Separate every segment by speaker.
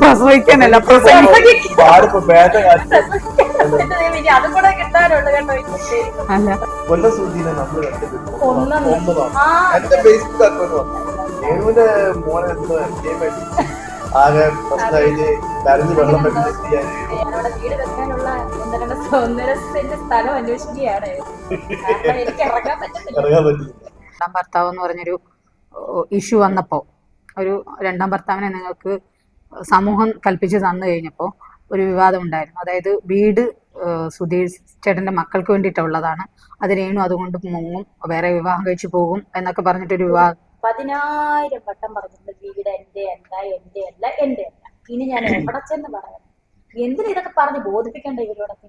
Speaker 1: പ്രസവിക്കാനല്ല അല്ല.
Speaker 2: ആകെ പ്രശ്നമായിട്ട് കരഞ്ഞ് വെള്ളം പറ്റുന്ന
Speaker 3: വീട് വെക്കാനുള്ള സ്ഥലം അന്വേഷിക്കുകയാണ്. എനിക്ക് ഇറങ്ങാൻ പറ്റുന്നില്ല
Speaker 1: ഭർത്താവ് എന്ന് പറഞ്ഞൊരു ഇഷ്യൂ വന്നപ്പോൾ ഒരു രണ്ടാം ഭർത്താവിനെ നിങ്ങൾക്ക് സമൂഹം കൽപ്പിച്ച് തന്നു കഴിഞ്ഞപ്പോൾ ഒരു വിവാദം ഉണ്ടായിരുന്നു. അതായത് വീട് സുധീർ ചേട്ടന്റെ മക്കൾക്ക് വേണ്ടിയിട്ടുള്ളതാണ് അത് രേണു അതുകൊണ്ട് മുങ്ങും വേറെ വിവാഹം കഴിച്ചു പോകും എന്നൊക്കെ പറഞ്ഞിട്ടൊരു വിവാഹം
Speaker 3: പതിനായിരം വട്ടം പറഞ്ഞിട്ടുണ്ട് വീട് എന്റെ അല്ല എന്റെ അല്ല എന്റെ അല്ല. ഇനി ഞാൻ എവിടെ ചെന്ന് പറയാം എന്തിനാ ഇതൊക്കെ പറഞ്ഞ് ബോധിപ്പിക്കണ്ട ഇവരോടൊക്കെ?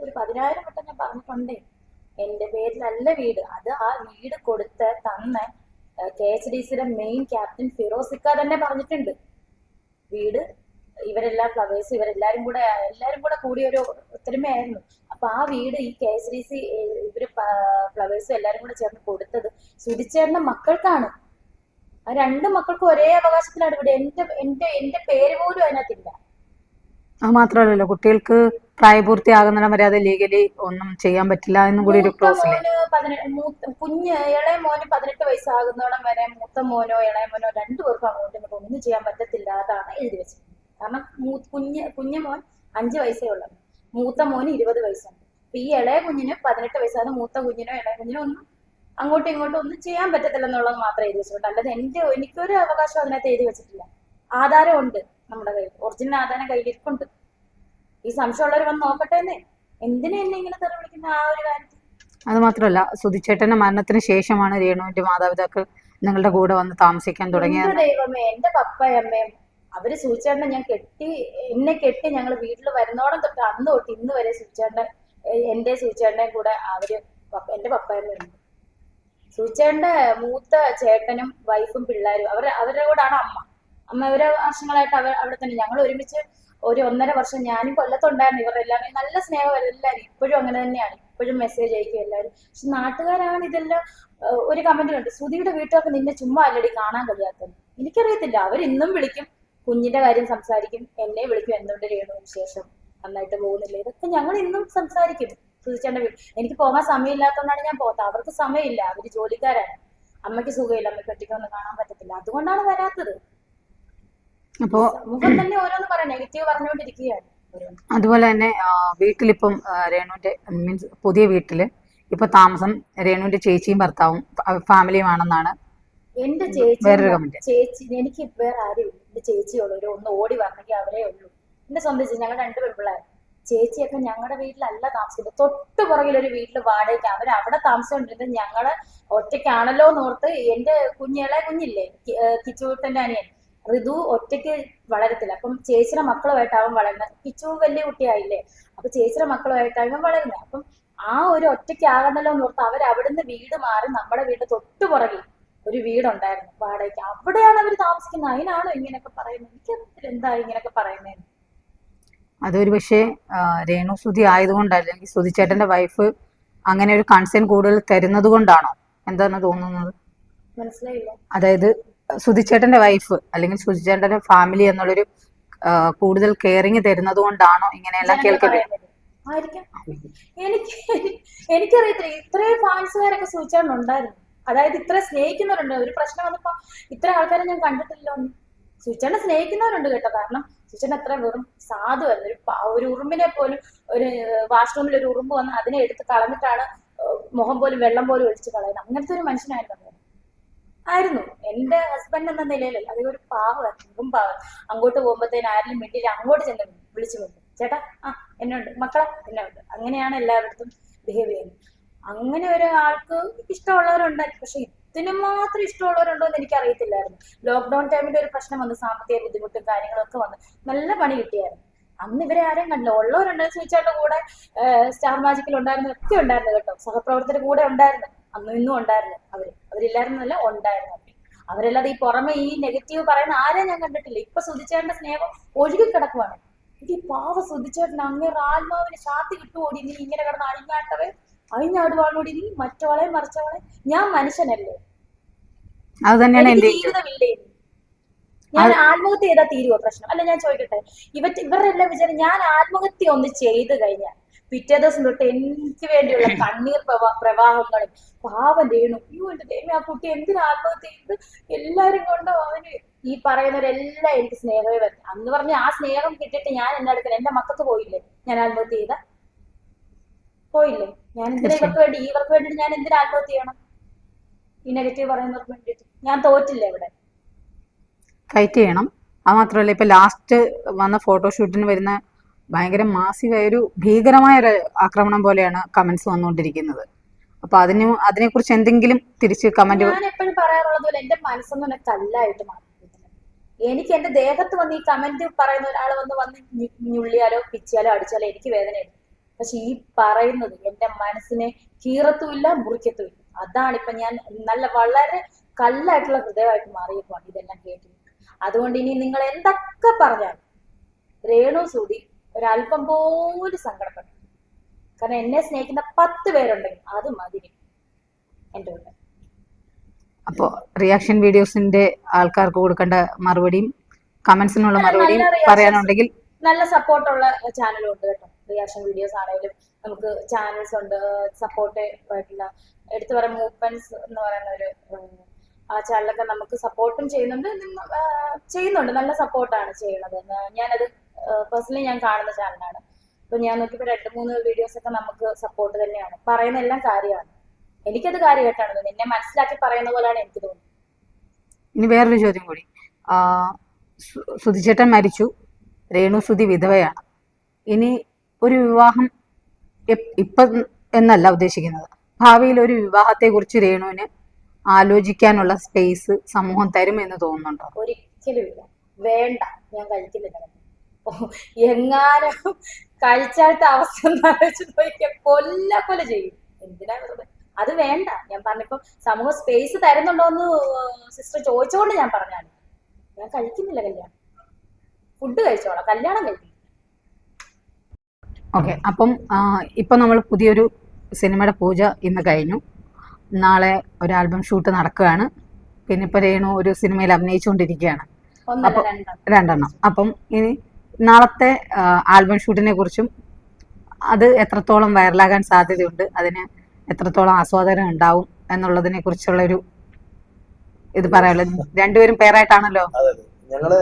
Speaker 3: ഒരു പതിനായിരം വട്ടം ഞാൻ പറഞ്ഞിട്ടുണ്ടേ. എന്റെ പേരിലല്ല വീട്. അത് ആ വീട് കൊടുത്ത് തന്ന കെ എച്ച് ഡി സിയുടെ മെയിൻ ക്യാപ്റ്റൻ ഫിറോസിക്ക തന്നെ പറഞ്ഞിട്ടുണ്ട്. വീട് ഇവരെല്ലാം ഫ്ലവേഴ്സ് ഇവരെല്ലാരും കൂടെ എല്ലാരും കൂടെ കൂടിയ ഒരു ഒത്തൊരുമയായിരുന്നു. അപ്പൊ ആ വീട് ഈ കെ എസ് ഡി സി ഇവർ ഫ്ലവേഴ്സും എല്ലാരും കൂടെ ചേർന്ന് കൊടുത്തത് സുധിച്ചേട്ടന്റെ മക്കൾക്കാണ്. ആ രണ്ട് മക്കൾക്കും ഒരേ അവകാശത്തിലാണ് ഇവിടെ. എന്റെ എന്റെ എന്റെ പേര് പോലും അതിനകത്തില്ല.
Speaker 1: അത് മാത്രമല്ലല്ലോ കുട്ടികൾക്ക് പ്രായപൂർത്തിയാകുന്നിടം വരെ അത് ലീഗലി ഒന്നും ചെയ്യാൻ പറ്റില്ല എന്നും കൂടി ഒരു
Speaker 3: മൂത്ത
Speaker 1: ക്ലോസ് ഇല്ലേ?
Speaker 3: മോന് പതിനെട്ട് മൂത്ത കുഞ്ഞ് ഇളയ മോന് പതിനെട്ട് വയസ്സാകുന്നോളം വരെ മൂത്ത മോനോ ഇളയ മോനോ രണ്ടുപേർക്കും അങ്ങോട്ടും ഇങ്ങോട്ടും ഒന്നും ചെയ്യാൻ പറ്റത്തില്ല അതാണ് എഴുതി വെച്ചിരിക്കുന്നത്. കാരണം മൂ- കുഞ്ഞ് കുഞ്ഞ മോൻ അഞ്ച് വയസ്സേ ഉള്ളൂ. മൂത്ത മോന് ഇരുപത് വയസ്സുണ്ട് അപ്പൊ ഈ ഇളയ കുഞ്ഞിന് പതിനെട്ട് വയസ്സാണ് മൂത്ത കുഞ്ഞിനോ ഇളയ കുഞ്ഞിനോ ഒന്നും അങ്ങോട്ടും ഇങ്ങോട്ടും ഒന്നും ചെയ്യാൻ പറ്റത്തില്ല എന്നുള്ളത് മാത്രമേ എഴുതി വെച്ചിട്ടുണ്ട് അല്ലാതെ എന്റെ എനിക്കൊരു അവകാശം അതിനകത്ത് എഴുതി വെച്ചിട്ടില്ല. ആധാരം ഉണ്ട്. നമ്മുടെ കയ്യിൽ. ഒറിജിനൽ ആധാരം കയ്യിലിരിപ്പുണ്ട്. ഈ സംശയമുള്ളവർ വന്ന് നോക്കട്ടെ എന്നേ. എന്തിനാ എന്നെ ഇങ്ങനെ തെറി വിളിക്കുന്ന ആ ഒരു കാര്യത്തിൽ
Speaker 1: അത് മാത്രമല്ല സുധിച്ചേട്ടന്റെ മരണത്തിന് ശേഷമാണ് രേണുവിന്റെ മാതാപിതാക്കൾ നിങ്ങളുടെ കൂടെ വന്ന് താമസിക്കാൻ തുടങ്ങിയത്.
Speaker 3: എന്റെ ദൈവമേ എന്റെ പപ്പയും അമ്മയും. അവർ സൂചിച്ചേട്ടനെ ഞാൻ കെട്ടി എന്നെ കെട്ടി ഞങ്ങൾ വീട്ടിൽ വരുന്നോടം തൊട്ട് അന്ന് തൊട്ട് ഇന്ന് വരെ സൂചിച്ചേട്ടൻ എന്റെ സൂചിച്ചേട്ടനെ കൂടെ അവർ എന്റെ പപ്പയമ്മയുണ്ട് സൂചിച്ചേട്ടന്റെ മൂത്ത ചേട്ടനും വൈഫും പിള്ളേരും അവർ അവരുടെ കൂടാണ് അമ്മ. അമ്മ ഇവരെ വർഷങ്ങളായിട്ട് അവർ അവിടെ തന്നെ. ഞങ്ങൾ ഒരുമിച്ച് ഒരു ഒന്നര വർഷം ഞാനും കൊല്ലത്തുണ്ടായിരുന്നു. ഇവരുടെ എല്ലാവരും നല്ല സ്നേഹം എല്ലാവരും ഇപ്പോഴും അങ്ങനെ തന്നെയാണ്. ഇപ്പോഴും മെസ്സേജ് അയക്കും എല്ലാവരും. പക്ഷെ നാട്ടുകാരാണ് ഇതെല്ലാം ഒരു കമന്റ് കണ്ടു സുധിയുടെ വീട്ടുകാർക്ക് നിന്നെ ചുമ്മാ അല്ലടി കാണാൻ കഴിയാത്തത് എനിക്കറിയത്തില്ല. അവർ ഇന്നും വിളിക്കും. കുഞ്ഞിന്റെ കാര്യം സംസാരിക്കും. എന്നെ വിളിക്കും. എന്തുകൊണ്ട് ചെയ്യണോ ശേഷം നന്നായിട്ട് പോകുന്നില്ല? ഇതൊക്കെ ഞങ്ങൾ ഇന്നും സംസാരിക്കും. സുധിച്ചേണ്ട എനിക്ക് പോകാൻ സമയമില്ലാത്തതുകൊണ്ടാണ് ഞാൻ പോകാത്തത്. അവർക്ക് സമയമില്ല. അവർ ജോലിക്കാരാണ്. അമ്മയ്ക്ക് സുഖമില്ല. അമ്മയ്ക്ക് ഒറ്റയ്ക്കൊന്നും കാണാൻ പറ്റത്തില്ല. അതുകൊണ്ടാണ് വരാത്തത്.
Speaker 1: അപ്പോ
Speaker 3: സമൂഹം തന്നെ ഓരോന്ന് പറയാം. നെഗറ്റീവ് പറഞ്ഞുകൊണ്ടിരിക്കുകയാണ്
Speaker 1: അതുപോലെ തന്നെ വീട്ടിലിപ്പം രേണുവിന്റെ മീൻസ് പുതിയ വീട്ടിൽ ഇപ്പൊ താമസം രേണുവിന്റെ ചേച്ചിയും ഭർത്താവും ഫാമിലിയും ഫാമിലിയുമാണെന്നാണ്
Speaker 3: എന്റെ ചേച്ചി
Speaker 1: വേറൊരു കമന്റ്
Speaker 3: ചേച്ചി എനിക്ക് വേറെ ആരുമില്ല എന്റെ ഒരു ഒന്ന് ഓടി വന്നെങ്കിൽ അവരേ ഉള്ളൂ. എന്റെ സ്വന്തം ചേച്ചി ഞങ്ങൾ രണ്ട് പെൺപിള്ളേർ ചേച്ചിയൊക്കെ ഞങ്ങളുടെ വീട്ടിലല്ല താമസിക്കുന്നത്. തൊട്ട് പുറകിൽ ഒരു വീട്ടിൽ വാടകയ്ക്ക് അവർ അവിടെ താമസിച്ചുകൊണ്ടിരുന്നത് ഞങ്ങൾ ഒറ്റയ്ക്കാണല്ലോ എന്നോർത്ത് എന്റെ കുഞ്ഞിളെ കുഞ്ഞില്ലേ കിച്ചൂട്ടന്റെ അനിയൻ. ഋതു ഒറ്റയ്ക്ക് വളരത്തില്ല. അപ്പം ചേച്ചിയുടെ മക്കളുമായിട്ടാവും വളരുന്നത് കിച്ചു വലിയ കുട്ടിയായില്ലേ? അപ്പൊ ചേച്ചിയുടെ മക്കളുമായിട്ടാവും വളരുന്നത് അപ്പം ആ ഒരു ഒറ്റയ്ക്കാകുന്നല്ലോ എന്ന് ഓർത്ത് അവർ അവിടുന്ന് വീട് മാറി നമ്മുടെ വീട് തൊട്ടു പുറകിൽ ഒരു വീടുണ്ടായിരുന്നു വാടകയ്ക്ക്. അവിടെയാണ് അവർ താമസിക്കുന്നത്. അതിനാണോ ഇങ്ങനെയൊക്കെ പറയുന്നത്? എനിക്കറിയത്തില്ല എന്താ ഇങ്ങനെയൊക്കെ പറയുന്നത്
Speaker 1: അതൊരു പക്ഷേ രേണു സുധി ആയതുകൊണ്ട് അല്ലെങ്കിൽ സുധിച്ചേട്ടന്റെ വൈഫ് അങ്ങനെ ഒരു കൺസേൺ കൂടുതൽ തരുന്നത് കൊണ്ടാണോ? എന്താണ് തോന്നുന്നത്?
Speaker 3: മനസ്സിലായില്ല.
Speaker 1: അതായത് സുധിച്ചേട്ടന്റെ വൈഫ് അല്ലെങ്കിൽ സുധിച്ചേട്ടന്റെ ഫാമിലി എന്നുള്ളൊരു കൂടുതൽ കെയറിങ് തരുന്നത് കൊണ്ടാണോ ഇങ്ങനെയെല്ലാം കേൾക്കുന്നത്?
Speaker 3: എനിക്ക് എനിക്കറിയത്തില്ല. ഇത്രയും ഫാൻസുകാരൊക്കെ സൂചിച്ചാണ്ടുണ്ടായിരുന്നു അതായത് ഇത്ര സ്നേഹിക്കുന്നവരുണ്ട്. ഒരു പ്രശ്നം വന്നപ്പോ ഇത്ര ആൾക്കാരെ ഞാൻ കണ്ടിട്ടില്ല സുചേട്ടനെ സ്നേഹിക്കുന്നവരുണ്ട് കേട്ടോ. കാരണം സുചേട്ടൻ അത്ര വെറും സാധുവല്ല. ഒരു ഒരു ഉറുമ്പിനെ പോലും ഒരു വാഷ്റൂമിൽ ഒരു ഉറുമ്പ് വന്ന് അതിനെ എടുത്ത് കളഞ്ഞിട്ടാണ് മുഖം പോലും വെള്ളം പോലും ഒഴിച്ച് കളയുന്നത്. അങ്ങനത്തെ ഒരു മനുഷ്യനായിരുന്നു. ആയിരുന്നു. എന്റെ ഹസ്ബൻഡ് എന്ന നിലയിലല്ല അതൊരു ഒരു പാവമായിരുന്നു വെറും പാവം. അങ്ങോട്ട് പോകുമ്പോഴത്തേന് ആരെങ്കിലും വീട്ടിൽ അങ്ങോട്ട് ചെന്ന് വിളിച്ചു കൊണ്ട്. ചേട്ടാ ആ എന്നുണ്ട് മക്കളെ എന്നുണ്ട് അങ്ങനെയാണ് എല്ലാവരുടെ ബിഹേവ് ചെയ്യുന്നത്. അങ്ങനെ ഒരാൾക്ക് ഇഷ്ടമുള്ളവരുണ്ട്. പക്ഷെ ഇതിന് മാത്രം ഇഷ്ടമുള്ളവരുണ്ടോ എന്ന് എനിക്ക് അറിയത്തില്ലായിരുന്നു ലോക്ക്ഡൌൺ ടൈമിൽ ഒരു പ്രശ്നം വന്നു. സാമ്പത്തിക ബുദ്ധിമുട്ടും കാര്യങ്ങളൊക്കെ വന്നു. നല്ല പണി കിട്ടിയായിരുന്നു. അന്ന് ഇവരെ ആരെയും കണ്ടില്ല. ഉള്ളവരുണ്ടെന്ന് ചോദിച്ചാലും കൂടെ സ്റ്റാർ മാജിക്കിൽ ഉണ്ടായിരുന്നു ഒക്കെ ഉണ്ടായിരുന്നു കേട്ടോ. സഹപ്രവർത്തകർ കൂടെ ഉണ്ടായിരുന്നു. അന്നും ഇന്നും ഉണ്ടായിരുന്നു. അവർ അവരില്ലായിരുന്നല്ല ഉണ്ടായിരുന്നു അവർ. അവരല്ലാതെ ഈ പുറമെ ഈ നെഗറ്റീവ് പറയുന്ന ആരെയും ഞാൻ കണ്ടിട്ടില്ല. ഇപ്പൊ സുധിച്ചേട്ടന്റെ സ്നേഹം ഒഴുകി കിടക്കുവാണ് ഈ പാവ സുധിച്ചേട്ടൻ അങ്ങേറെ ആത്മാവിന് ശാന്തി കിട്ടുമോടി നീ ഇങ്ങനെ കിടന്ന് അഴിഞ്ഞാട്ടവേ? അഴിഞ്ഞാടുവാളോടി നീ മറ്റവളെ മറിച്ചവളെ? ഞാൻ മനുഷ്യനല്ലേ?
Speaker 1: അത് തന്നെയാണ്
Speaker 3: ജീവിതമില്ലേ? ഞാൻ ആത്മഹത്യ ചെയ്താൽ തീരുവോ പ്രശ്നം? അല്ല ഞാൻ ചോദിക്കട്ടെ. ഇവ ഇവരുടെ എല്ലാം വിചാരം ഞാൻ ആത്മഹത്യ ഒന്ന് ചെയ്ത് കഴിഞ്ഞാൽ പിറ്റേ ദിവസം തൊട്ട് എനിക്ക് വേണ്ടിയുള്ള കണ്ണീർ പ്രവാ- പ്രവാഹങ്ങളും പാവം രേണു. അയ്യോ എന്റെ ദൈവം ആ കുട്ടി എന്തിനാ ആത്മഹത്യ? ചെയ്ത് എല്ലാരും കൊണ്ടും അവന്? ഈ പറയുന്നവരെല്ലാം എനിക്ക് സ്നേഹമേ വരും അന്ന് പറഞ്ഞ ആ സ്നേഹം കിട്ടിയിട്ട് ഞാൻ എന്റെ അടുക്കൽ എന്റെ മക്കത്ത് പോയില്ലേ? ഞാൻ ആത്മഹത്യ ചെയ്ത? പോയില്ലേ? ഞാൻ എന്തിനാ ഇവർക്ക് വേണ്ടി ഇവർക്ക് വേണ്ടിയിട്ട് ഞാൻ എന്തിനാ ആത്മഹത്യ ചെയ്യണം? ഈ നെഗറ്റീവ് പറയുന്നവർക്ക് വേണ്ടിയിട്ട്. ഞാൻ തോറ്റില്ല ഇവിടെ.
Speaker 1: ഫൈറ്റ് ചെയ്യണം. അത് മാത്രമല്ല ഇപ്പൊ ലാസ്റ്റ് വന്ന ഫോട്ടോഷൂട്ടിന് വരുന്ന ഭയങ്കര മാസികമായ ഒരു ഭീകരമായ ഒരു ആക്രമണം പോലെയാണ് കമന്റ്സ് വന്നുകൊണ്ടിരിക്കുന്നത്. അപ്പൊ അതിന് അതിനെ കുറിച്ച് എന്തെങ്കിലും തിരിച്ച് കമന്റ്
Speaker 3: ഞാൻ എപ്പോഴും പോലെ എന്റെ മനസ്സൊന്നും എന്നെ കല്ലായിട്ട് എനിക്ക് എന്റെ ദേഹത്ത് വന്ന് ഈ കമന്റ് പറയുന്ന ഒരാൾ വന്ന് വന്ന് ഞുള്ളിയാലോ പിച്ചിയാലോ അടിച്ചാലോ എനിക്ക് വേദനയുണ്ട് പക്ഷെ ഈ പറയുന്നത് എന്റെ മനസ്സിനെ കീറത്തുമില്ല മുറിക്കത്തുമില്ല. അതാണ് ഇപ്പൊ ഞാൻ നല്ല വളരെ കല്ലായിട്ടുള്ള ഹൃദയമായിട്ട് മാറിയപ്പോഴാണ് ഇതെല്ലാം കേട്ടിട്ട് അതുകൊണ്ട് ഇനി നിങ്ങൾ എന്തൊക്കെ പറഞ്ഞാലും രേണു സൂതി ഒരല്പം പോലും സങ്കടപ്പെട്ടു കാരണം എന്നെ സ്നേഹിക്കുന്ന പത്ത് പേരുണ്ടെങ്കിൽ അത് മതി. എന്റെ കൂടെ.
Speaker 1: അപ്പോൾ റിയാക്ഷൻ വീഡിയോസിന്റെ ആൾക്കാർക്ക് കൊടുക്കേണ്ട മറുപടിയും കമന്റ്സിനുള്ള മറുപടിയും പറയാനുണ്ടെങ്കിൽ
Speaker 3: നല്ല സപ്പോർട്ടുള്ള ചാനലും ഉണ്ട് കേട്ടോ. റിയാക്ഷൻ വീഡിയോസ് ആണെങ്കിലും നമുക്ക് ചാനൽസ് ഉണ്ട് സപ്പോർട്ട് ആയിട്ടുള്ള. എടുത്തു പറയാൻ മൂവ്മെന്റ്സ് എന്ന് പറയുന്ന ഒരു ആ ചാനലൊക്കെ നമുക്ക് സപ്പോർട്ടും ചെയ്യുന്നുണ്ട് ചെയ്യുന്നുണ്ട്. നല്ല സപ്പോർട്ടാണ് ചെയ്യുന്നത്. ഞാനത് പേഴ്സണലി ഞാൻ കാണുന്ന ചാനലാണ് അപ്പൊ ഞാൻ നോക്കിയപ്പോൾ രണ്ട് മൂന്ന് വീഡിയോസ് ഒക്കെ നമുക്ക് സപ്പോർട്ട് തന്നെയാണ്. പറയുന്ന എല്ലാം കാര്യമാണ്. എനിക്കത് കാര്യമായിട്ടാണ് തോന്നുന്നത്. എന്നെ മനസ്സിലാക്കി പറയുന്ന പോലെയാണ് എനിക്ക് തോന്നുന്നത്.
Speaker 1: ഇനി വേറൊരു ചോദ്യം കൂടി. സുധിചേട്ടൻ മരിച്ചു. രേണു സുധി വിധവയാണ്. ഇനി ഒരു വിവാഹം ഇപ്പൊ എന്നല്ല ഉദ്ദേശിക്കുന്നത്. ഭാവിയിൽ ഒരു വിവാഹത്തെ കുറിച്ച് രേണുവിന് ആലോചിക്കാനുള്ള സ്പേസ് സമൂഹം തരും എന്ന് തോന്നുന്നുണ്ടോ?
Speaker 3: ഒരിക്കലും ഇല്ല. വേണ്ട. ഞാൻ കഴിക്കുന്നില്ല. എങ്ങാനും കഴിച്ചാലത്തെ അവസ്ഥ എന്താണെന്ന് ആലോചിച്ച് നോക്കിയാൽ കൊല്ല കൊല ചെയ്യും. എന്തിനാ അത് വേണ്ട. ഞാൻ പറഞ്ഞപ്പോ സമൂഹം സ്പേസ് തരുന്നുണ്ടോ എന്ന് സിസ്റ്റർ ചോദിച്ചുകൊണ്ട് ഞാൻ പറഞ്ഞാണ് ഞാൻ കഴിക്കുന്നില്ല കല്യാണം. ഫുഡ് കഴിച്ചോളാം. കല്യാണം കഴിക്കും.
Speaker 1: ഓക്കെ അപ്പം ഇപ്പം നമ്മൾ പുതിയൊരു സിനിമയുടെ പൂജ ഇന്ന് കഴിഞ്ഞു. നാളെ ഒരു ആൽബം ഷൂട്ട് നടക്കുകയാണ്. പിന്നെ ഇപ്പം രേണു ഒരു സിനിമയിൽ അഭിനയിച്ചുകൊണ്ടിരിക്കുകയാണ്. അപ്പൊ-
Speaker 3: രണ്ടെണ്ണം.
Speaker 1: അപ്പം ഇനി നാളത്തെ ആൽബം ഷൂട്ടിനെ കുറിച്ചും അത് എത്രത്തോളം വൈറലാകാൻ സാധ്യതയുണ്ട് അതിന് എത്രത്തോളം ആസ്വാദനം ഉണ്ടാവും എന്നുള്ളതിനെ കുറിച്ചുള്ള ഒരു ഇത് പറയാനുള്ളത്. രണ്ടുപേരും പേരായിട്ടാണല്ലോ?
Speaker 2: ഞങ്ങൾ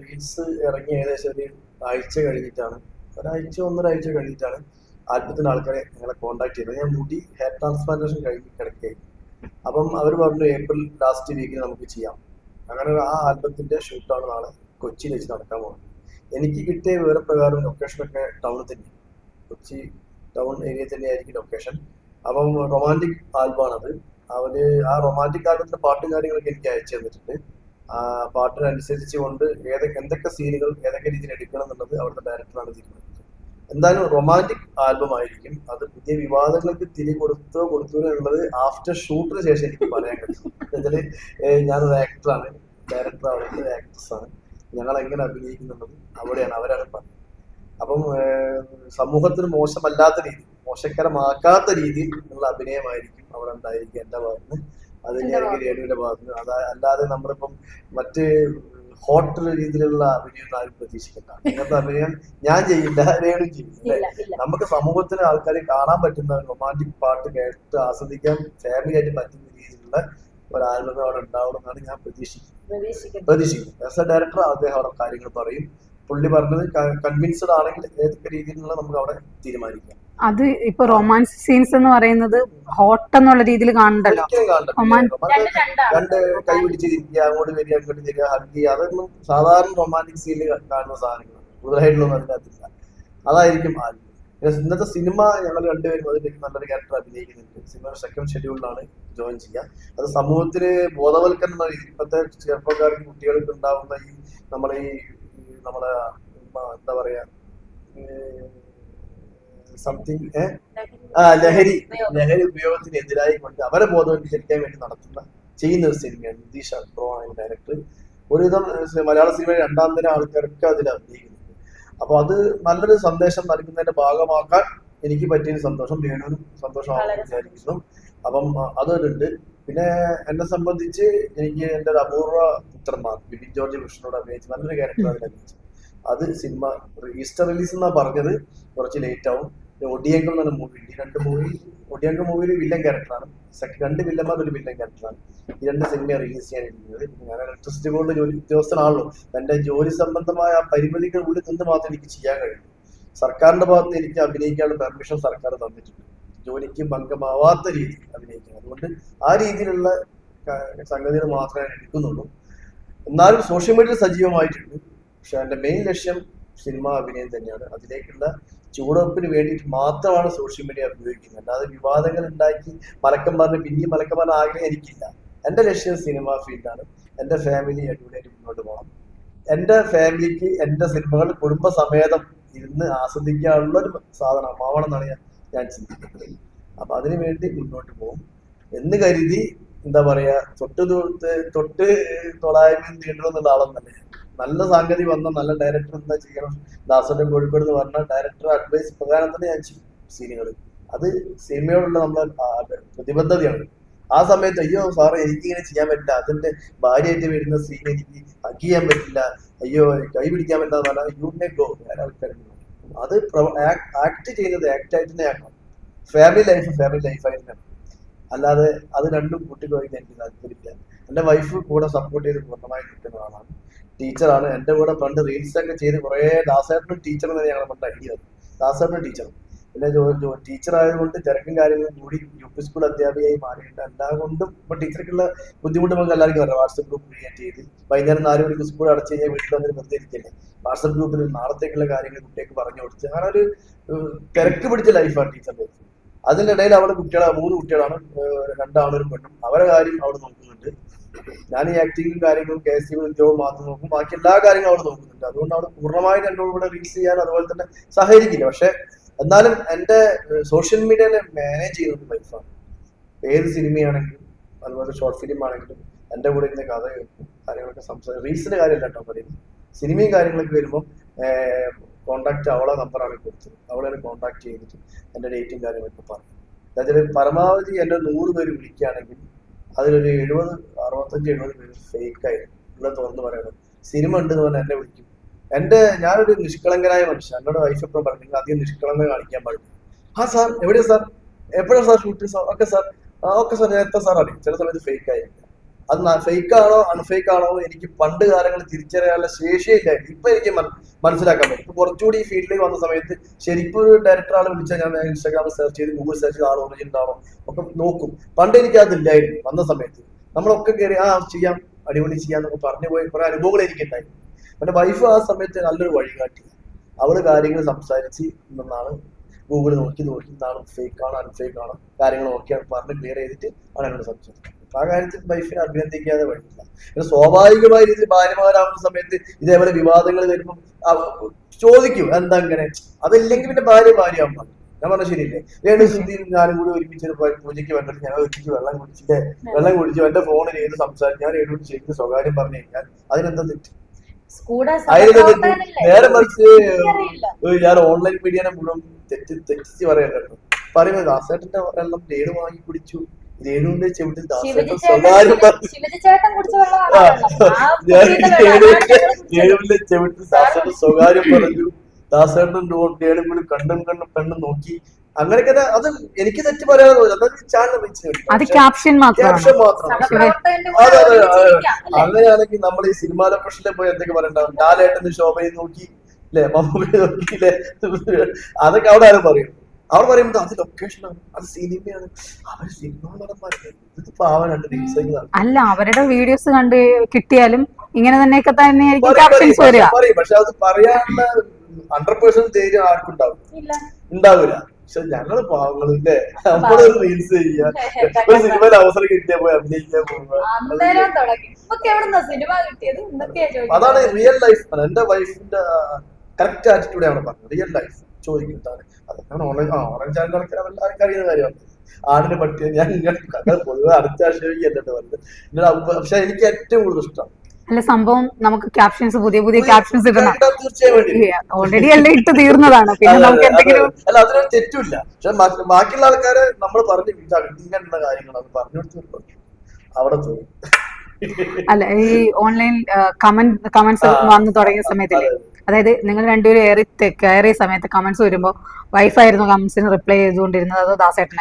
Speaker 2: റീൽസ് ഇറങ്ങി ഏകദേശം ഒരു ആഴ്ച കഴിഞ്ഞിട്ടാണ്. ഒരാഴ്ച ഒന്നരാഴ്ച കഴിഞ്ഞിട്ടാണ് ആൽബത്തിന്റെ ആൾക്കാരെ ഞങ്ങളെ കോണ്ടാക്ട് ചെയ്തത്. ഞാൻ മുടി ഹെയർ ട്രാൻസ്പ്ലാന്റേഷൻ കഴിഞ്ഞ് കിടക്കുകയായി അപ്പം അവർ പറഞ്ഞു ഏപ്രിൽ ലാസ്റ്റ് വീക്കിൽ നമുക്ക് ചെയ്യാം. അങ്ങനെ ആ ആൽബത്തിന്റെ ഷൂട്ടാണ് നാളെ കൊച്ചിയിൽ വെച്ച് നടക്കാൻ പോകുന്നത്. എനിക്ക് കിട്ടിയ വിവരപ്രകാരം ലൊക്കേഷനൊക്കെ ടൗണിൽ തന്നെ. കൊച്ചി ടൗൺ ഏരിയ തന്നെയായിരിക്കും ലൊക്കേഷൻ അപ്പം റൊമാന്റിക് ആൽബമാണത് അവർ ആ റൊമാന്റിക് ആൽബത്തിന്റെ പാട്ടും കാര്യങ്ങളൊക്കെ എനിക്ക് അയച്ചു തന്നിട്ടുണ്ട്. ആ പാട്ടിനനുസരിച്ച് കൊണ്ട് ഏതൊക്കെ എന്തൊക്കെ സീനുകൾ ഏതൊക്കെ രീതിയിൽ എടുക്കണം എന്നുള്ളത് അവിടുത്തെ ഡയറക്ടറാണ് തീരുമാനിച്ചത്. എന്തായാലും റൊമാന്റിക് ആൽബം ആയിരിക്കും. അത് പുതിയ വിവാദങ്ങൾക്ക് തിരി കൊടുത്തോ കൊടുത്തോ എന്നുള്ളത് ആഫ്റ്റർ ഷൂട്ടിന് ശേഷം എനിക്ക് പറയാൻ കഴിയും. എന്നുവെച്ചാൽ ഏഹ് ഞാനൊരു ആക്ടറാണ് ഡയറക്ടർ ആവുന്നത് ആക്ട്രസ് ആണ്. ഞങ്ങൾ എങ്ങനെ അഭിനയിക്കുന്നുള്ളത് അവിടെയാണ് അവരാണ് പറഞ്ഞത്. അപ്പം സമൂഹത്തിന് മോശമല്ലാത്ത രീതി മോശകരമാക്കാത്ത രീതിയിൽ ഉള്ള അഭിനയമായിരിക്കും അവിടെ ഉണ്ടായിരിക്കും എന്റെ ഭാഗത്ത് അത് തന്നെയായിരിക്കും രേണുവിന്റെ ഭാഗത്ത് അതാ അല്ലാതെ നമ്മളിപ്പം മറ്റ് ഹോട്ടൽ രീതിയിലുള്ള അഭിനയം ആരും പ്രതീക്ഷിക്കണ്ട. അങ്ങനത്തെ അഭിനയം ഞാൻ ചെയ്യില്ല രേണു ചെയ്യും അല്ലേ?
Speaker 3: ഇല്ല ഇല്ല.
Speaker 2: നമുക്ക് സമൂഹത്തിന് ആൾക്കാരെ കാണാൻ പറ്റുന്ന റൊമാന്റിക് പാട്ട് കേട്ട് ആസ്വദിക്കാൻ ഫാമിലി ആയിട്ട് പറ്റുന്ന രീതിയിലുള്ള ഒരു ആൽബം അവിടെ ഉണ്ടാവണം എന്നാണ് ഞാൻ പ്രതീക്ഷിക്കുന്നത്. പ്രതീക്ഷിക്കുന്നത് ആസ് എ ഡയറക്ടർ അദ്ദേഹം അവിടെ കാര്യങ്ങൾ പറയും. പുള്ളി പറഞ്ഞത് കൺവിൻസ്ഡ് ആണെങ്കിൽ ഏതൊക്കെ രീതിയിലുള്ള നമുക്ക് അവിടെ തീരുമാനിക്കാം.
Speaker 1: അത് ഇപ്പൊ റൊമാൻസ് സീൻസ് എന്ന് പറയുന്നത് ഹോട്ട് എന്നുള്ള രീതിയിൽ കാണണ്ടല്ലോ.
Speaker 3: രണ്ട്
Speaker 2: രണ്ട് കൈ പിടിച്ച് തിരിക്കുക അങ്ങോട്ട് വരിക അങ്ങോട്ട് തിരിക ഹഗ് ചെയ്യുക അതൊന്നും സാധാരണ റൊമാന്റിക് സീനിൽ കാണുന്ന സാധനങ്ങൾ കൂടുതലായിട്ടൊന്നും അതിനകത്തില്ല. അതായിരിക്കും പിന്നെ ഇന്നത്തെ സിനിമ ഞങ്ങൾ രണ്ടുപേരും അതിലേക്ക് നല്ലൊരു ക്യാരക്ടർ അഭിനയിക്കുന്നുണ്ട്. സിനിമ സെക്കൻഡ് ഷെഡ്യൂളിലാണ് ജോയിൻ ചെയ്യുക. അത് സമൂഹത്തിന് ബോധവൽക്കരണം ഇപ്പോഴത്തെ ചെറുപ്പക്കാർക്ക് കുട്ടികൾക്ക് ഉണ്ടാവുന്ന ഈ നമ്മളെ ഈ നമ്മളെ എന്താ പറയാ സംതിങ് ആ ലഹരി. ലഹരി ഉപയോഗത്തിനെതിരായി കൊണ്ട് അവരെ ബോധവൽക്കരിക്കാൻ വേണ്ടി നടത്തുന്ന ചെയ്യുന്ന ഒരു സിനിമയാണ് നിതീഷ് അക്രോ ആണ് ഡയറക്ടർ ഒരുവിധം മലയാള സിനിമയിൽ രണ്ടാം തരം ആൾക്കാർക്ക് അതിൽ അഭിനയിക്കുന്നുണ്ട്. അപ്പൊ അത് നല്ലൊരു സന്ദേശം നൽകുന്നതിന്റെ ഭാഗമാക്കാൻ എനിക്ക് പറ്റിയ സന്തോഷം രേണുവിനും സന്തോഷമാണെന്ന് വിചാരിക്കുന്നു. അപ്പം അതൊരുണ്ട് പിന്നെ എന്നെ സംബന്ധിച്ച് എനിക്ക് എന്റെ ഒരു അപൂർവ പുത്രന്മാർ ബിബിൻ ജോർജ് കൃഷ്ണനോട് അഭിനയിച്ച് നല്ലൊരു ക്യാരക്ടർ അതിൽ അഭിനയിച്ചു അത് സിനിമ ഈസ്റ്റർ റിലീസ് എന്നാ പറഞ്ഞത് കുറച്ച് ലേറ്റ് ആവും. ഒടിയങ്കം എന്ന് പറഞ്ഞ മൂവി ഈ രണ്ട് മൂവി ഒടിയങ്കം മൂവിയിൽ വില്ലൻ ക്യാരക്ടറാണ് രണ്ട് വില്ലന്മാർ ഒരു വില്ലൻ ക്യാരക്ടറാണ് ഈ രണ്ട് സിനിമ റിലീസ് ചെയ്യാനിരിക്കുന്നത് ഞാൻ ഇലക്ട്രിസിറ്റി ബോർഡ് ജോലി ഉദ്യോഗസ്ഥനാണല്ലോ. എന്റെ ജോലി സംബന്ധമായ പരിമിതികൾ ഉള്ളിൽ നിന്ന് മാത്രം എനിക്ക് ചെയ്യാൻ കഴിയും. സർക്കാരിന്റെ ഭാഗത്ത് എനിക്ക് അഭിനയിക്കാനുള്ള പെർമിഷൻ സർക്കാർ തന്നിട്ടുണ്ട്. ജോലിക്ക് ഭംഗമാവാത്ത രീതി അഭിനയിക്കുന്നത് അതുകൊണ്ട് ആ രീതിയിലുള്ള സംഗതികൾ മാത്രമേ എടുക്കുന്നുള്ളൂ. എന്നാലും സോഷ്യൽ മീഡിയയിൽ സജീവമായിട്ടുണ്ട്. പക്ഷെ എന്റെ മെയിൻ ലക്ഷ്യം സിനിമ അഭിനയം തന്നെയാണ്. അതിലേക്കുള്ള ചൂടുവെപ്പിന് വേണ്ടിയിട്ട് മാത്രമാണ് സോഷ്യൽ മീഡിയ ഉപയോഗിക്കുന്നത്. അല്ലാതെ വിവാദങ്ങൾ ഉണ്ടാക്കി മലക്കം പറഞ്ഞ് പിന്നെയും മലക്കം പറഞ്ഞ ആഗ്രഹം എനിക്കില്ല എന്റെ ലക്ഷ്യം സിനിമ ഫീൽഡാണ് എന്റെ ഫാമിലി അടിപൊളിയായിട്ട് മുന്നോട്ട് പോകണം. എന്റെ ഫാമിലിക്ക് എന്റെ സിനിമകൾ കുടുംബസമേതം ഇരുന്ന് ആസ്വദിക്കാനുള്ള ഒരു സാധനമാവണം എന്നാണ് ഞാൻ ഞാൻ ചിന്തിക്കുന്നത്. അപ്പൊ അതിനു വേണ്ടി മുന്നോട്ട് പോകും. എന്ന് കരുതി എന്താ പറയാ തൊട്ട് തൊട്ട് തൊട്ട് തൊടായ്മ നീണ്ടണമെന്നുള്ള ആളൊന്നല്ല ഞാൻ. നല്ല സാങ്കേതിക വന്ന നല്ല ഡയറക്ടർ എന്താ ചെയ്യണം? ദാസന്റെ കോഴിക്കോട് എന്ന് പറഞ്ഞ ഡയറക്ടർ അഡ്വൈസ് പ്രകാരം തന്നെ ഞാൻ ചെയ്യും സീനുകൾ അത് സിനിമയോടുള്ള നമ്മളെ ആ, പ്രതിബദ്ധതയാണ്. ആ സമയത്ത് അയ്യോ സാറേ എനിക്ക് ഇങ്ങനെ ചെയ്യാൻ പറ്റില്ല. അതിന്റെ ഭാര്യയായിട്ട് വരുന്ന സീൻ എനിക്ക് ഹഗ് ചെയ്യാൻ പറ്റില്ല. അയ്യോ കൈ പിടിക്കാൻ പറ്റില്ല യു മേ ഗോ ആൾക്കാരുണ്ട് അത് ആക്ട് ചെയ്യുന്നത് ആക്ട് ആയിട്ട് തന്നെ ആക്കണം ഫാമിലി ലൈഫ് ഫാമിലി ലൈഫായിട്ട് അല്ലാതെ അത് രണ്ടും കൂട്ടിക്കോയിട്ട് എനിക്ക് താല്പര്യമില്ല. എന്റെ വൈഫ് കൂടെ സപ്പോർട്ട് ചെയ്ത് പൂർണമായി നിൽക്കുന്ന ആളാണ് ടീച്ചറാണ് എന്റെ കൂടെ പണ്ട് റീൽസ് ഒക്കെ ചെയ്ത് കുറേ ദാസേട്ടനും ടീച്ചർ എന്ന് ഞങ്ങൾ പണ്ട് അടിയത് ദാസേട്ടനും ടീച്ചർ പിന്നെ ടീച്ചർ ആയതുകൊണ്ട് തിരക്കും കാര്യങ്ങളും കൂടി യു പി സ്കൂൾ അധ്യാപികയായി മാറിയിട്ട് എല്ലാം കൊണ്ടും ഇപ്പൊ ടീച്ചർക്കുള്ള ബുദ്ധിമുട്ട് നമുക്ക് എല്ലാവർക്കും അറിയാം. വാട്സപ്പ് ഗ്രൂപ്പ് ക്രിയേറ്റ് ചെയ്ത് വൈകുന്നേരം നാല് മണിക്ക് സ്കൂൾ അടച്ചു കഴിഞ്ഞാൽ വീട്ടിൽ വന്നിട്ട് വെറുതെ ഇരിക്കില്ലേ? വാട്സപ്പ് ഗ്രൂപ്പിൽ നാളത്തേക്കുള്ള കാര്യങ്ങൾ കുട്ടികൾക്ക് പറഞ്ഞു കൊടുത്ത് അങ്ങനെ ഒരു തിരക്ക് പിടിച്ച ലൈഫാണ് ടീച്ചറിന്റെ അതിനിടയിൽ ഇടയിൽ അവിടെ കുട്ടികളെ മൂന്ന് കുട്ടികളാണ് ഏഹ്, രണ്ടാണും ഒരു പെണ്ണും. അവരെ കാര്യം അവിടെ നോക്കുന്നുണ്ട്. ഞാൻ ഈ ആക്ടിങ്ങും കാര്യങ്ങളും കെ എസ് സി ഉദ്യോഗം മാത്രം നോക്കും. ബാക്കി എല്ലാ കാര്യങ്ങളും അവിടെ നോക്കുന്നുണ്ട്. അതുകൊണ്ട് അവിടെ പൂർണമായിട്ട് എന്നോട് കൂടെ റീൽസ് ചെയ്യാൻ അതുപോലെ തന്നെ സഹകരിക്കില്ല. പക്ഷെ എന്നാലും എന്റെ സോഷ്യൽ മീഡിയയിലെ മാനേജ് ചെയ്യുന്നത് വൈഫാണ് ഏത് സിനിമയാണെങ്കിലും അതുപോലെ ഷോർട്ട് ഫിലിം ആണെങ്കിലും എന്റെ കൂടെ ഇരുന്ന് കഥ കേൾക്കും കാര്യങ്ങളൊക്കെ സംസാരിക്കും. റീസിന്റെ കാര്യമല്ല കേട്ടോ പറയുന്നത് സിനിമയും കാര്യങ്ങളൊക്കെ വരുമ്പോൾ കോണ്ടാക്ട് അവളെ നമ്പറാണ് കൊടുത്തത് അവളെ കോണ്ടാക്ട് ചെയ്തിട്ട് എന്റെ ഡേറ്റും കാര്യങ്ങളൊക്കെ പറഞ്ഞു അതായത് പരമാവധി എന്റെ നൂറ് പേര് വിളിക്കുകയാണെങ്കിൽ അതിലൊരു എഴുപത് അറുപത്തഞ്ച് എഴുപത് പേര് ഫേക്ക് ആയിരുന്നു ഉള്ളത് തുറന്ന് പറയണം. സിനിമ ഉണ്ട് എന്ന് പറഞ്ഞാൽ എന്നെ വിളിക്കും. എന്റെ ഞാനൊരു നിഷ്കളങ്കനായ മനുഷ്യൻ എന്നോട് വൈഫ് എപ്പോഴും പറഞ്ഞു "നിങ്ങൾ അധികം നിഷ്കളങ്ക കാണിക്കാൻ പാടില്ല. ആ സാർ എവിടെയാ സാർ എപ്പോഴാണ് sir shoot sir okay sir ആ ഓക്കെ സാർ നേരത്തെ സാർ അറിയും? ചില സമയത്ത് ഫേക്ക് ആയിരിക്കും. അത് ഫേക്കാണോ ആണോ അൺഫേക്ക് ആണോ എനിക്ക് പണ്ട് കാലങ്ങൾ തിരിച്ചറിയാനുള്ള ശേഷിയില്ലായിരുന്നു ഇപ്പൊ എനിക്ക് മനസ്സിലാക്കാൻ പറ്റും. ഇപ്പൊ കുറച്ചുകൂടി ഈ ഫീൽഡിലേക്ക് വന്ന സമയത്ത് ശരിക്കും ഒരു ഡയറക്ടർ ആൾ വിളിച്ചാൽ ഞാൻ ഇൻസ്റ്റാഗ്രാമിൽ സെർച്ച് ചെയ്ത് ഗൂഗിൾ സെർച്ച് ചെയ്ത് ആണോ ഒറിജിനൽ ആണോ ഒക്കെ നോക്കും. പണ്ട് എനിക്ക് അതില്ലായിരുന്നു വന്ന സമയത്ത് നമ്മളൊക്കെ കയറി ആ ചെയ്യാം അടിപൊളി ചെയ്യാം എന്നൊക്കെ പറഞ്ഞു പോയി കുറെ അനുഭവങ്ങൾ എനിക്കുണ്ടായി. എന്റെ വൈഫ് ആ സമയത്ത് നല്ലൊരു വഴികാട്ടി അവൾ കാര്യങ്ങൾ സംസാരിച്ച് നിന്നാണ് ഗൂഗിൾ നോക്കി നോക്കി എന്താണ് ഫേക്ക് ആണോ അൺഫേക്ക് ആണോ. കാര്യങ്ങൾ ഓക്കെയാണ് പറഞ്ഞ് ക്ലിയർ ചെയ്തിട്ട് ആണ് എന്നോട് സംസാരിച്ചത് ആ കാര്യത്തിൽ വൈഫിനെ അഭിനന്ദിക്കാതെ പറ്റില്ല പിന്നെ സ്വാഭാവികമായ രീതിയിൽ ഭാര്യമാരാകുന്ന സമയത്ത് ഇതേപോലെ വിവാദങ്ങൾ വരുമ്പോൾ ചോദിക്കും എന്താ അങ്ങനെ അതല്ലെങ്കിൽ പിന്നെ ഭാര്യ ഭാര്യ ആവുമ്പോൾ ഞാൻ പറഞ്ഞ ശരിയല്ലേ? രണ്ടു സുദ്ധിയും ഞാനും കൂടി ഒരുമിച്ച് ഒരു പൂജയ്ക്ക് വേണ്ടിട്ട് ഞാൻ ഒരുമിച്ച് വെള്ളം കുടിച്ചില്ലേ വെള്ളം കുടിച്ചു എന്റെ ഫോണിൽ ഏത് സംസാരിച്ചു ഞാൻ എന്നോട് ശരിക്കും സ്വകാര്യം പറഞ്ഞു കഴിഞ്ഞാൽ അതിനെന്താ തെറ്റ്? നേരെ മറിച്ച് ഞാൻ ഓൺലൈൻ മീഡിയനെ മുഴുവൻ തെറ്റി തെറ്റിച്ച് പറയാൻ കേട്ടോ പറയുന്നത് ദാസേട്ടന്റെ വെള്ളം നേട് വാങ്ങി കുടിച്ചു. രേണുവിന്റെ ചെവിട്ടിൽ ദാസേട്ടൻ സ്വകാര്യം രേണുവിന്റെ ചെവിട്ടിൽ ദാസേട്ടൻ സ്വകാര്യം പറഞ്ഞു. ദാസേട്ടൻ രേണു കൂടി കണ്ടും കണ്ടും പെണ്ണും നോക്കി. അങ്ങനെയൊക്കെ അത് എനിക്ക് തെറ്റ് ചാനൽ
Speaker 1: ക്യാപ്ഷൻ
Speaker 3: അല്ലേ?
Speaker 2: അങ്ങനെയാണെങ്കിൽ നമ്മൾ ഈ സിനിമാ ലൊക്കേഷനിലെ പോയി എന്തൊക്കെ പറയണ്ടാവും? ലാലേട്ടന് ശോഭയെ നോക്കി അല്ലെ മമ്മൂക്കയെ നോക്കി അല്ലെ അതൊക്കെ അവിടെ ആരും പറയും. അവർ പറയുമ്പോൾ അത് ലൊക്കേഷനാണ് അത് സിനിമയാണ് അവർ സിനിമ നടന്മാരല്ലേ ഇത് പാവം രണ്ട്
Speaker 1: അല്ല അവരുടെ വീഡിയോസ് കണ്ട് കിട്ടിയാലും ഇങ്ങനെ തന്നെ
Speaker 2: പറയും,
Speaker 1: ക്യാപ്ഷൻസ് വരിക.
Speaker 2: പക്ഷെ പക്ഷെ അത് പറയാനുള്ള ഹൺഡ്രഡ് പേഴ്സെന്റ് ധൈര്യം ആർക്കും ഉണ്ടാവും
Speaker 3: ഇല്ല.
Speaker 2: ഉണ്ടാവില്ല പക്ഷെ ഞങ്ങൾ പാവങ്ങളില്ലേ നമ്മളൊരു റീൽസ് ചെയ്യാ ഒരു സിനിമയിൽ അവസരം കിട്ടിയാ പോയി അഭിനയിക്കാൻ പോകുക അതാണ് റിയൽ ലൈഫ് എന്റെ വൈഫിന്റെ കറക്റ്റ് ആറ്റിറ്റ്യൂഡ് ആണ് പറഞ്ഞത്. റിയൽ ലൈഫ് ചോദിക്കുന്നതാണ് അതൊക്കെയാണ് ഓൺലൈൻ ആ ഓൺലൈൻ ചാനൽ നടക്കാൻ എല്ലാവർക്കും അറിയുന്ന കാര്യമാണ്. ആടിന് പറ്റിയ ഞാൻ ഇങ്ങനെ പൊതുവെ അടുത്ത ആശയം എന്നിട്ട് പറഞ്ഞത് പക്ഷെ എനിക്ക് ഏറ്റവും കൂടുതൽ ഇഷ്ടം.
Speaker 1: അല്ല സംഭവം നമുക്ക് ക്യാപ്ഷൻസ് പുതിയ പുതിയ ക്യാപ്ഷൻസ് ഇടണം ഓൾറെഡി എല്ലാം ഇട്ട് തീർന്നതാണ്. പിന്നെ നമുക്ക് എന്തെങ്കിലും.
Speaker 2: അല്ല അതിനൊരു തെറ്റുമില്ല. പക്ഷെ ബാക്കിയുള്ള ആൾക്കാരെ നമ്മൾ പറഞ്ഞു ഇങ്ങനെയുള്ള കാര്യങ്ങൾ അത് പറഞ്ഞു കൊടുത്ത് അവിടെ
Speaker 1: അല്ല ഈ ഓൺലൈൻ കമന്റ് കമന്റ്സ്. വന്നു തുടങ്ങിയ സമയത്തില്ലേ? അതായത് നിങ്ങൾ രണ്ടുപേരും ഏറി കയറിയ സമയത്ത് കമന്റ്സ് വരുമ്പോൾ വൈഫായിരുന്നു കമന്റ്സിന് റിപ്ലൈ ചെയ്തുകൊണ്ടിരുന്നത് അതോ ദാസേട്ടനായിരുന്നു.